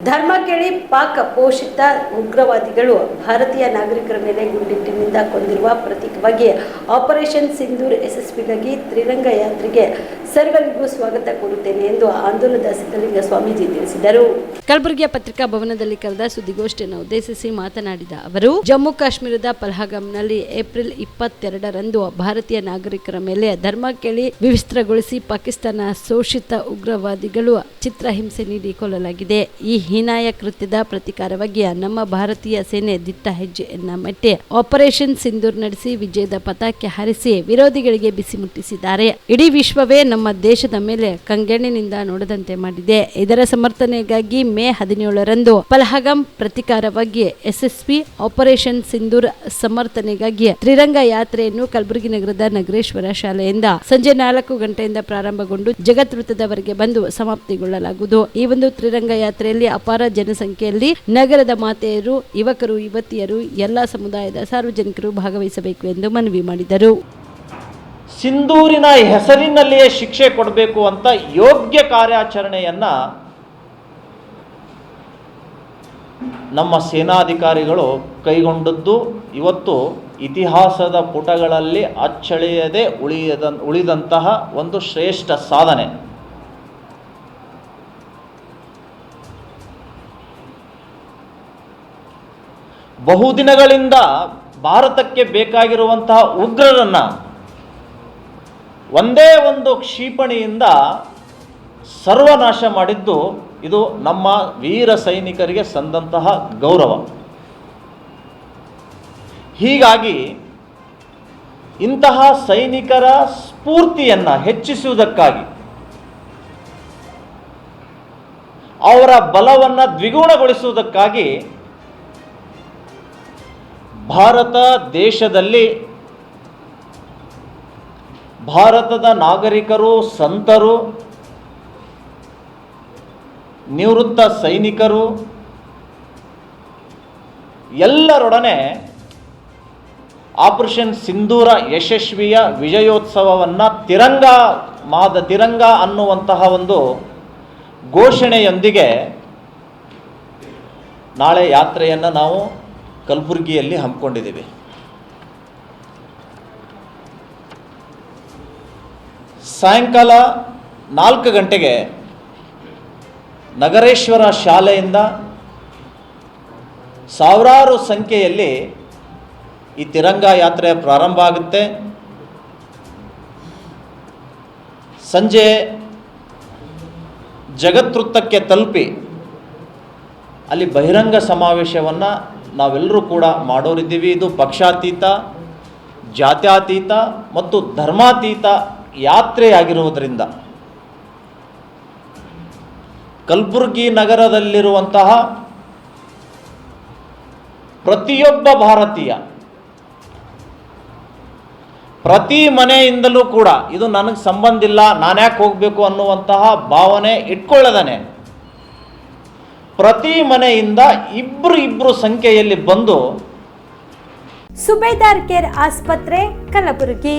ಧರ್ಮ ಕೇಳಿ ಪಾಕ್ ಪೋಷಿತ ಉಗ್ರವಾದಿಗಳು ಭಾರತೀಯ ನಾಗರಿಕರ ಮೇಲೆ ಗುಂಡಿಟ್ಟಿನಿಂದ ಕೊಂದಿರುವ ಪ್ರತೀಕವಾಗಿ ಆಪರೇಷನ್ ಸಿಂಧೂರ್ ಯಶಸ್ವಿಗಾಗಿ ತ್ರಿರಂಗ ಯಾತ್ರೆಗೆ ಸರ್ವರಿಗೂ ಸ್ವಾಗತ ಕೋರುತ್ತೇನೆ ಎಂದು ಆಂದೋಲನದ ಸಿದ್ಧಲಿಂಗ ಸ್ವಾಮೀಜಿ ತಿಳಿಸಿದರು. ಕಲಬುರಗಿಯ ಪತ್ರಿಕಾ ಭವನದಲ್ಲಿ ಕರೆದ ಸುದ್ದಿಗೋಷ್ಠಿಯನ್ನು ಉದ್ದೇಶಿಸಿ ಮಾತನಾಡಿದ ಅವರು, ಜಮ್ಮು ಕಾಶ್ಮೀರದ ಪಲ್ಹಾಗಂನಲ್ಲಿ ಏಪ್ರಿಲ್ ಇಪ್ಪತ್ತೆರಡರಂದು ಭಾರತೀಯ ನಾಗರಿಕರ ಮೇಲೆ ಧರ್ಮ ಕೇಳಿ ವಿವಿಸ್ತ್ರಗೊಳಿಸಿ ಪಾಕಿಸ್ತಾನ ಶೋಷಿತ ಉಗ್ರವಾದಿಗಳು ಚಿತ್ರಹಿಂಸೆ ನೀಡಿ ಕೊಲ್ಲಲಾಗಿದೆ. ಈ ಹೀನಾಯ ಕೃತ್ಯದ ಪ್ರತಿಕಾರವಾಗಿ ನಮ್ಮ ಭಾರತೀಯ ಸೇನೆ ದಿಟ್ಟ ಹೆಜ್ಜೆಯನ್ನ ಮೆಟ್ಟೆ ಆಪರೇಷನ್ ಸಿಂಧೂರ್ ನಡೆಸಿ ವಿಜಯದ ಪತಾಕೆ ಹಾರಿಸಿ ವಿರೋಧಿಗಳಿಗೆ ಬಿಸಿ ಮುಟ್ಟಿಸಿದ್ದಾರೆ. ಇಡೀ ವಿಶ್ವವೇ ದೇಶದ ಮೇಲೆ ಕಂಗೆಣ್ಣಿನಿಂದ ನೋಡದಂತೆ ಮಾಡಿದೆ. ಇದರ ಸಮರ್ಥನೆಗಾಗಿ ಮೇ ಹದಿನೇಳರಂದು ಪಲಹಗಂ ಪ್ರತಿಕಾರವಾಗಿ ಯಶಸ್ವಿ ಆಪರೇಷನ್ ಸಿಂಧೂರ್ ಸಮರ್ಥನೆಗಾಗಿ ತ್ರಿರಂಗ ಯಾತ್ರೆಯನ್ನು ಕಲಬುರಗಿ ನಗರದ ನಗರೇಶ್ವರ ಶಾಲೆಯಿಂದ ಸಂಜೆ ನಾಲ್ಕು ಗಂಟೆಯಿಂದ ಪ್ರಾರಂಭಗೊಂಡು ಜಗತ್ ವೃತ್ತದವರೆಗೆ ಬಂದು ಸಮಾಪ್ತಿಗೊಳ್ಳಲಾಗುವುದು. ಈ ಒಂದು ತ್ರಿರಂಗ ಯಾತ್ರೆಯಲ್ಲಿ ಅಪಾರ ಜನಸಂಖ್ಯೆಯಲ್ಲಿ ನಗರದ ಮಾತೆಯರು, ಯುವಕರು, ಯುವತಿಯರು, ಎಲ್ಲಾ ಸಮುದಾಯದ ಸಾರ್ವಜನಿಕರು ಭಾಗವಹಿಸಬೇಕು ಎಂದು ಮನವಿ ಮಾಡಿದರು. ಸಿಂಧೂರಿನ ಹೆಸರಿನಲ್ಲಿಯೇ ಶಿಕ್ಷೆ ಕೊಡಬೇಕು ಅಂತ ಯೋಗ್ಯ ಕಾರ್ಯಾಚರಣೆಯನ್ನು ನಮ್ಮ ಸೇನಾಧಿಕಾರಿಗಳು ಕೈಗೊಂಡದ್ದು. ಇವತ್ತು ಇತಿಹಾಸದ ಪುಟಗಳಲ್ಲಿ ಅಚ್ಚಳಿಯದೆ ಉಳಿಯದ, ಉಳಿದಂತಹ ಒಂದು ಶ್ರೇಷ್ಠ ಸಾಧನೆ. ಬಹುದಿನಗಳಿಂದ ಭಾರತಕ್ಕೆ ಬೇಕಾಗಿರುವಂತಹ ಉಗ್ರರನ್ನು ಒಂದೇ ಒಂದು ಕ್ಷಿಪಣಿಯಿಂದ ಸರ್ವನಾಶ ಮಾಡಿದ್ದು ಇದು ನಮ್ಮ ವೀರ ಸೈನಿಕರಿಗೆ ಸಂದಂತಹ ಗೌರವ. ಹೀಗಾಗಿ ಇಂತಹ ಸೈನಿಕರ ಸ್ಫೂರ್ತಿಯನ್ನು ಹೆಚ್ಚಿಸುವುದಕ್ಕಾಗಿ ಅವರ ಬಲವನ್ನು ದ್ವಿಗುಣಗೊಳಿಸುವುದಕ್ಕಾಗಿ ಭಾರತ ದೇಶದಲ್ಲಿ ಭಾರತದ ನಾಗರಿಕರು, ಸಂತರು, ನಿವೃತ್ತ ಸೈನಿಕರು, ಎಲ್ಲರೊಡನೆ ಆಪರೇಷನ್ ಸಿಂಧೂರ ಯಶಸ್ವಿಯ ವಿಜಯೋತ್ಸವವನ್ನು ತಿರಂಗ ಮಾದ ತಿರಂಗ ಅನ್ನುವಂತಹ ಒಂದು ಘೋಷಣೆಯೊಂದಿಗೆ ನಾಳೆ ಯಾತ್ರೆಯನ್ನು ನಾವು ಕಲಬುರಗಿಯಲ್ಲಿ ಹಮ್ಮಿಕೊಂಡಿದ್ದೀವಿ. ಸಾಯಂಕಾಲ ನಾಲ್ಕು ಗಂಟೆಗೆ ನಗರೇಶ್ವರ ಶಾಲೆಯಿಂದ ಸಾವಿರಾರು ಸಂಖ್ಯೆಯಲ್ಲಿ ಈ ತಿರಂಗ ಯಾತ್ರೆ ಪ್ರಾರಂಭ ಆಗುತ್ತೆ. ಸಂಜೆ ಜಗತ್ವೃತ್ತಕ್ಕೆ ತಲುಪಿ ಅಲ್ಲಿ ಬಹಿರಂಗ ಸಮಾವೇಶವನ್ನು ನಾವೆಲ್ಲರೂ ಕೂಡ ಮಾಡೋರಿದ್ದೀವಿ. ಇದು ಪಕ್ಷಾತೀತ, ಜಾತ್ಯಾತೀತ ಮತ್ತು ಧರ್ಮಾತೀತ ಯಾತ್ರೆಯಾಗಿರುವುದರಿಂದ. ಕಲಬುರಗಿ ನಗರದಲ್ಲಿರುವಂತಹ ಪ್ರತಿಯೊಬ್ಬ ಭಾರತೀಯ ಪ್ರತಿ ಮನೆಯಿಂದಲೂ ಕೂಡ ಇದು ನನಗೆ ಸಂಬಂಧ ಇಲ್ಲ ನಾನ್ಯಾಕೆ ಹೋಗಬೇಕು ಅನ್ನುವಂತಹ ಭಾವನೆ ಇಟ್ಕೊಳ್ಳದಾನೆ. ಪ್ರತಿ ಮನೆಯಿಂದ ಇಬ್ಬರು ಇಬ್ಬರು ಸಂಖ್ಯೆಯಲ್ಲಿ ಬಂದು ಸುಬೇದಾರ್ ಕೇರ್ ಆಸ್ಪತ್ರೆ, ಕಲಬುರಗಿ.